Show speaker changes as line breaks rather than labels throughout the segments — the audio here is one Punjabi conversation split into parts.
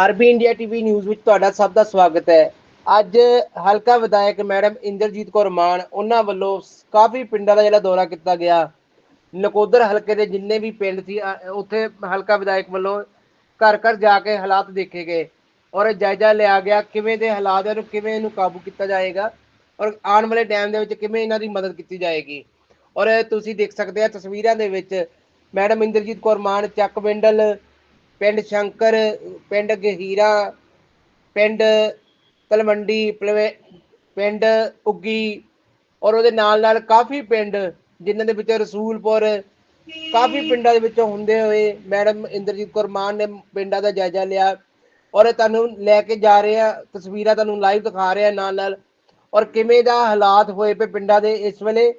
ਆਰਬੀ ਇੰਡੀਆ ਟੀਵੀ ਨਿਊਜ਼ ਵਿੱਚ ਤੁਹਾਡਾ ਸਭ ਦਾ ਸਵਾਗਤ ਹੈ। ਅੱਜ ਹਲਕਾ ਵਿਧਾਇਕ ਮੈਡਮ ਇੰਦਰਜੀਤ ਕੌਰ ਮਾਨ ਉਹਨਾਂ ਵੱਲੋਂ ਕਾਫੀ ਪਿੰਡਾਂ ਦਾ ਜਿਹੜਾ ਦੌਰਾ ਕੀਤਾ ਗਿਆ। ਨਕੋਦਰ ਹਲਕੇ ਦੇ ਜਿੰਨੇ ਵੀ ਪਿੰਡ ਸੀ ਅ, ਉੱਥੇ ਹਲਕਾ ਵਿਧਾਇਕ ਵੱਲੋਂ ਘਰ ਘਰ ਜਾ ਕੇ ਹਾਲਾਤ ਦੇਖੇ ਗਏ ਔਰ ਜਾਇਜ਼ਾ ਲਿਆ ਗਿਆ। ਕਿਵੇਂ ਦੇ ਹਾਲਾਤ ਹਨ ਕਿਵੇਂ ਇਹਨੂੰ ਕਾਬੂ ਕੀਤਾ ਜਾਏਗਾ ਔਰ ਆਉਣ ਵਾਲੇ ਟਾਈਮ ਦੇ ਵਿੱਚ ਕਿਵੇਂ ਇਹਨਾਂ ਦੀ ਮਦਦ ਕੀਤੀ ਜਾਏਗੀ। ਔਰ ਤੁਸੀਂ ਦੇਖ ਸਕਦੇ ਆ ਤਸਵੀਰਾਂ ਦੇ ਵਿੱਚ ਮੈਡਮ ਇੰਦਰਜੀਤ ਕੌਰ ਮਾਨ ਚੱਕ ਵਿੰਡਲ ਪਿੰਡ ਸ਼ੰਕਰ, ਪਿੰਡ ਗਹੀਰਾ, ਪਿੰਡ ਤਲਵੰਡੀ, ਪਲਵੇ, ਪਿੰਡ ਉੱਗੀ ਔਰ ਉਹਦੇ ਨਾਲ ਨਾਲ ਕਾਫੀ ਪਿੰਡ ਜਿਨ੍ਹਾਂ ਦੇ ਵਿੱਚ ਰਸੂਲਪੁਰ, ਕਾਫੀ ਪਿੰਡਾਂ ਦੇ ਵਿੱਚੋਂ ਹੁੰਦੇ ਹੋਏ ਮੈਡਮ ਇੰਦਰਜੀਤ ਕੌਰ ਮਾਨ ਨੇ ਪਿੰਡਾਂ ਦਾ ਜਾਇਜ਼ਾ ਲਿਆ ਔਰ ਇਹ ਤੁਹਾਨੂੰ ਲੈ ਕੇ ਜਾ ਰਹੇ ਆ, ਤਸਵੀਰਾਂ ਤੁਹਾਨੂੰ ਲਾਈਵ ਦਿਖਾ ਰਹੇ ਆ ਨਾਲ ਨਾਲ ਔਰ ਕਿਵੇਂ ਦਾ ਹਾਲਾਤ ਹੋਏ ਪਏ ਪਿੰਡਾਂ ਦੇ ਇਸ ਵੇਲੇ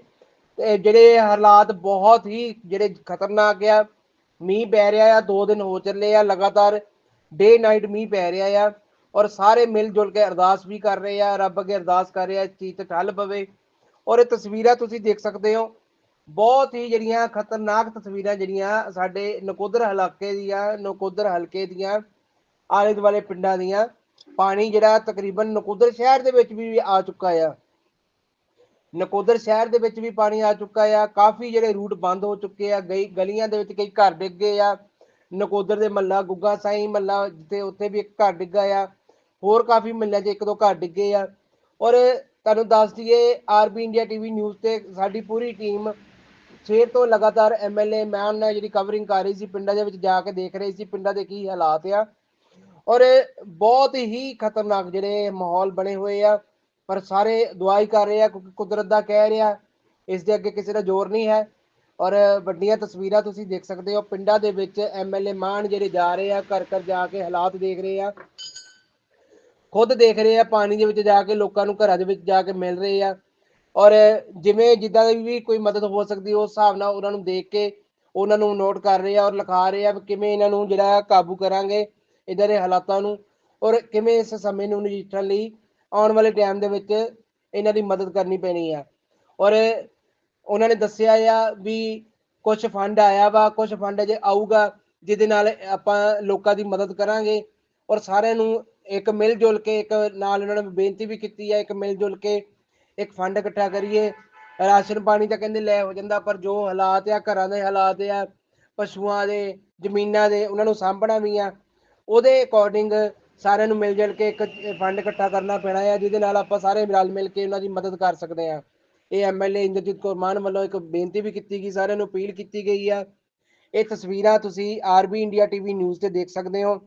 ਜਿਹੜੇ ਹਾਲਾਤ ਬਹੁਤ ਹੀ ਜਿਹੜੇ ਖਤਰਨਾਕ ਆ ਮੀਂਹ ਪੈ ਰਿਹਾ ਆ, ਦੋ ਦਿਨ ਹੋ ਚੱਲੇ ਆ, ਲਗਾਤਾਰ ਡੇ ਨਾਈਟ ਮੀਂਹ ਪੈ ਰਿਹਾ ਆ ਔਰ ਸਾਰੇ ਮਿਲ ਜੁਲ ਕੇ ਅਰਦਾਸ ਵੀ ਕਰ ਰਹੇ ਆ, ਰੱਬ ਅੱਗੇ ਅਰਦਾਸ ਕਰ ਰਹੇ ਆ ਇਸ ਚੀਜ਼ ਤੇ ਠੱਲ ਪਵੇ ਔਰ ਇਹ ਤਸਵੀਰਾਂ ਤੁਸੀਂ ਦੇਖ ਸਕਦੇ ਹੋ, ਬਹੁਤ ਹੀ ਜਿਹੜੀਆਂ ਖਤਰਨਾਕ ਤਸਵੀਰਾਂ ਜਿਹੜੀਆਂ ਸਾਡੇ ਨਕੋਦਰ ਇਲਾਕੇ ਦੀਆਂ, ਨਕੋਦਰ ਹਲਕੇ ਦੀਆਂ ਆਲੇ ਦੁਆਲੇ ਪਿੰਡਾਂ ਦੀਆਂ, ਪਾਣੀ ਜਿਹੜਾ ਤਕਰੀਬਨ ਨਕੋਦਰ ਸ਼ਹਿਰ ਦੇ ਵਿੱਚ ਵੀ ਆ ਚੁੱਕਾ ਆ। ਨਕੋਦਰ ਸ਼ਹਿਰ ਦੇ ਵਿੱਚ ਵੀ ਪਾਣੀ ਆ ਚੁੱਕਾ ਆ, ਕਾਫੀ ਜਿਹੜੇ ਰੂਟ ਬੰਦ ਹੋ ਚੁੱਕੇ ਆ, ਗਈ ਗਲੀਆਂ ਦੇ ਵਿੱਚ ਕਈ ਘਰ ਡਿੱਗ ਗਏ ਆ, ਨਕੋਦਰ ਦੇ ਮੱਲਾ ਗੁੱਗਾ ਸਾਈ ਮੱਲਾ ਜਿੱਥੇ ਉੱਥੇ ਵੀ ਇੱਕ ਘਰ ਡਿੱਗਾ ਆ, ਹੋਰ ਕਾਫੀ ਮੱਲਿਆਂ 'ਚ ਇੱਕ ਦੋ ਘਰ ਡਿੱਗੇ ਆ, ਔਰ ਤੁਹਾਨੂੰ ਦੱਸ ਦਈਏ ਆਰਬੀ ਇੰਡੀਆ ਟੀਵੀ ਨਿਊਜ਼ ਤੇ ਸਾਡੀ ਪੂਰੀ ਟੀਮ ਸਵੇਰ ਤੋਂ ਲਗਾਤਾਰ ਐਮਐਲਏ ਮੈਮ ਨਾਲ ਜਿਹੜੀ ਕਵਰਿੰਗ ਕਰ ਰਹੀ ਸੀ, ਪਿੰਡਾਂ ਦੇ ਵਿੱਚ ਜਾ ਕੇ ਦੇਖ ਰਹੀ ਸੀ, ਪਿੰਡਾਂ ਦੇ ਕੀ ਹਾਲਾਤ ਆ, ਔਰ ਬਹੁਤ ਹੀ ਖਤਰਨਾਕ ਜਿਹੜੇ ਮਾਹੌਲ ਬਣੇ ਹੋਏ ਆ ਪਰ ਸਾਰੇ ਦੁਆਈ ਕਰ ਰਹੇ ਆ, ਕਿਉਂਕਿ ਕੁਦਰਤ ਦਾ ਕਹਿ ਰਿਹਾ, ਇਸ ਦੇ ਅੱਗੇ ਕਿਸੇ ਦਾ ਜ਼ੋਰ ਨਹੀਂ ਹੈ। ਔਰ ਵੱਡੀਆਂ ਤਸਵੀਰਾਂ ਤੁਸੀਂ ਦੇਖ ਸਕਦੇ ਹੋ, ਪਿੰਡਾਂ ਦੇ ਵਿੱਚ ਐਮਐਲਏ ਮਾਨ ਜਿਹੜੇ ਜਾ ਰਹੇ ਆ, ਘਰ ਘਰ ਜਾ ਕੇ ਹਾਲਾਤ ਦੇਖ ਰਹੇ ਆ। ਖੁਦ ਦੇਖ ਰਹੇ ਆ, ਪਾਣੀ ਦੇ ਵਿੱਚ ਜਾ ਕੇ, ਲੋਕਾਂ ਨੂੰ ਘਰਾਂ ਦੇ ਵਿੱਚ ਜਾ ਕੇ ਮਿਲ ਰਹੇ ਆ। ਔਰ ਜਿਵੇਂ ਜਿੱਦਾਂ ਦੀ ਵੀ ਕੋਈ ਮਦਦ ਹੋ ਸਕਦੀ, ਉਸ ਹਿਸਾਬ ਨਾਲ ਉਹਨਾਂ ਨੂੰ ਦੇਖ ਕੇ ਉਹਨਾਂ ਨੂੰ ਨੋਟ ਕਰ ਰਹੇ ਆ ਔਰ ਲਿਖਾ ਰਹੇ ਆ ਵੀ ਕਿਵੇਂ ਇਹਨਾਂ ਨੂੰ ਜਿਹੜਾ ਕਾਬੂ ਕਰਾਂਗੇ ਇਦਾਂ ਦੇ ਹਾਲਾਤਾਂ ਨੂੰ। ਔਰ ਕਿਵੇਂ ਇਸ ਸਮੇਂ ਨੂੰ ਨਜਿੱਠਣ ਲਈ ਆਉਣ ਵਾਲੇ ਟਾਈਮ ਦੇ ਵਿੱਚ ਇਹਨਾਂ ਦੀ ਮਦਦ ਕਰਨੀ ਪੈਣੀ ਆ। ਔਰ ਉਹਨਾਂ ਨੇ ਦੱਸਿਆ ਆ ਵੀ ਕੁਝ ਫੰਡ ਆਇਆ ਵਾ ਕੁਝ ਫੰਡ ਜੇ ਆਊਗਾ, ਜਿਹਦੇ ਨਾਲ ਆਪਾਂ ਲੋਕਾਂ ਦੀ ਮਦਦ ਕਰਾਂਗੇ। ਔਰ ਸਾਰਿਆਂ ਨੂੰ ਇੱਕ ਮਿਲ ਜੁਲ ਕੇ ਇੱਕ ਨਾਲ ਉਹਨਾਂ ਨੇ ਬੇਨਤੀ ਵੀ ਕੀਤੀ ਹੈ ਇੱਕ ਮਿਲ ਜੁਲ ਕੇ ਇੱਕ ਫੰਡ ਇਕੱਠਾ ਕਰੀਏ। ਰਾਸ਼ਨ ਪਾਣੀ ਤਾਂ ਕਹਿੰਦੇ ਲੈ ਹੋ ਜਾਂਦਾ, ਪਰ ਜੋ ਹਾਲਾਤ ਆ, ਘਰਾਂ ਦੇ ਹਾਲਾਤ ਆ, ਪਸ਼ੂਆਂ ਦੇ, ਜ਼ਮੀਨਾਂ ਦੇ, ਉਹਨਾਂ ਨੂੰ ਸਾਂਭਣਾ ਵੀ ਆ। ਉਹਦੇ ਅਕੋਰਡਿੰਗ ਸਾਰਿਆਂ ਨੂੰ ਮਿਲ ਜੁਲ ਕੇ ਇੱਕ ਫੰਡ ਇਕੱਠਾ ਕਰਨਾ ਪੈਣਾ ਆ, ਜਿਹਦੇ ਨਾਲ ਆਪਾਂ ਸਾਰੇ ਰਲ ਮਿਲ ਕੇ ਉਹਨਾਂ ਦੀ ਮਦਦ ਕਰ ਸਕਦੇ ਹਾਂ ਇਹ ਐਮਐਲਏ ਇੰਦਰਜੀਤ ਕੌਰ ਮਾਨ ਵੱਲੋਂ ਇੱਕ ਬੇਨਤੀ ਵੀ ਕੀਤੀ ਗਈ, ਸਾਰਿਆਂ ਨੂੰ ਅਪੀਲ ਕੀਤੀ ਗਈ ਆ। ਇਹ ਤਸਵੀਰਾਂ ਤੁਸੀਂ ਆਰਬੀ ਇੰਡੀਆ ਟੀਵੀ ਨਿਊਜ਼ ਤੇ ਦੇਖ ਸਕਦੇ ਹੋ।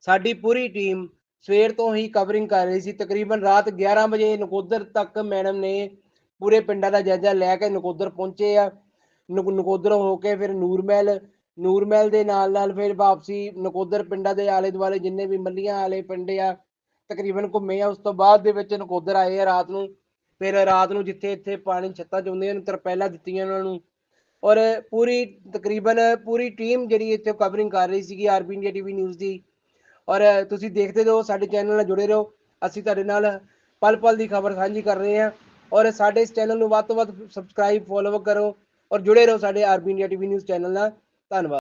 ਸਾਡੀ ਪੂਰੀ ਟੀਮ ਸਵੇਰ ਤੋਂ ਹੀ ਕਵਰਿੰਗ ਕਰ ਰਹੀ ਸੀ। ਤਕਰੀਬਨ ਰਾਤ 11 ਵਜੇ ਨਕੋਦਰ ਤੱਕ ਮੈਡਮ ਨੇ ਪੂਰੇ ਪਿੰਡਾਂ ਦਾ ਜਾਇਜ਼ਾ ਲੈ ਕੇ ਨਕੋਦਰ ਪਹੁੰਚੇ ਆ। ਨਕ- ਨਕੋਦਰ ਹੋ ਕੇ ਫਿਰ ਨੂਰਮਹਿਲ ਨੂਰਮਹਿਲ ਦੇ ਨਾਲ ਨਾਲ ਫਿਰ ਵਾਪਸੀ ਨਕੋਦਰ ਪਿੰਡਾਂ ਦੇ ਆਲੇ ਦੁਆਲੇ ਜਿੰਨੇ ਵੀ ਮੱਲੀਆਂ ਵਾਲੇ ਪਿੰਡ ਆ, ਤਕਰੀਬਨ ਘੁੰਮੇ ਆ, ਉਸ ਤੋਂ ਬਾਅਦ ਦੇ ਵਿੱਚ ਨਕੋਦਰ ਆਏ ਆ ਰਾਤ ਨੂੰ, ਫਿਰ ਰਾਤ ਨੂੰ ਜਿੱਥੇ ਇੱਥੇ ਪਾਣੀ ਛੱਤਾਂ ਚ ਹੁੰਦੀਆਂ ਨੇ ਤਰਪੈਲਾ ਦਿੱਤੀਆਂ ਉਹਨਾਂ ਨੂੰ ਔਰ ਪੂਰੀ ਤਕਰੀਬਨ ਪੂਰੀ ਟੀਮ ਜਿਹੜੀ ਇੱਥੇ ਕਵਰਿੰਗ ਕਰ ਰਹੀ ਸੀਗੀ R B India TV news ਦੀ ਔਰ ਤੁਸੀਂ ਦੇਖਦੇ ਰਹੋ, ਸਾਡੇ ਚੈਨਲ ਨਾਲ ਜੁੜੇ ਰਹੋ, ਅਸੀਂ ਤੁਹਾਡੇ ਨਾਲ ਪਲ ਪਲ ਦੀ ਖਬਰ ਸਾਂਝੀ ਕਰ ਰਹੇ ਹਾਂ ਔਰ ਸਾਡੇ ਇਸ ਚੈਨਲ ਨੂੰ ਵੱਧ ਤੋਂ ਵੱਧ ਸਬਸਕ੍ਰਾਈਬ ਫੋਲੋ ਕਰੋ ਔਰ ਜੁੜੇ ਰਹੋ ਸਾਡੇ R B India TV news channel ਨਾਲ। ਧੰਨਵਾਦ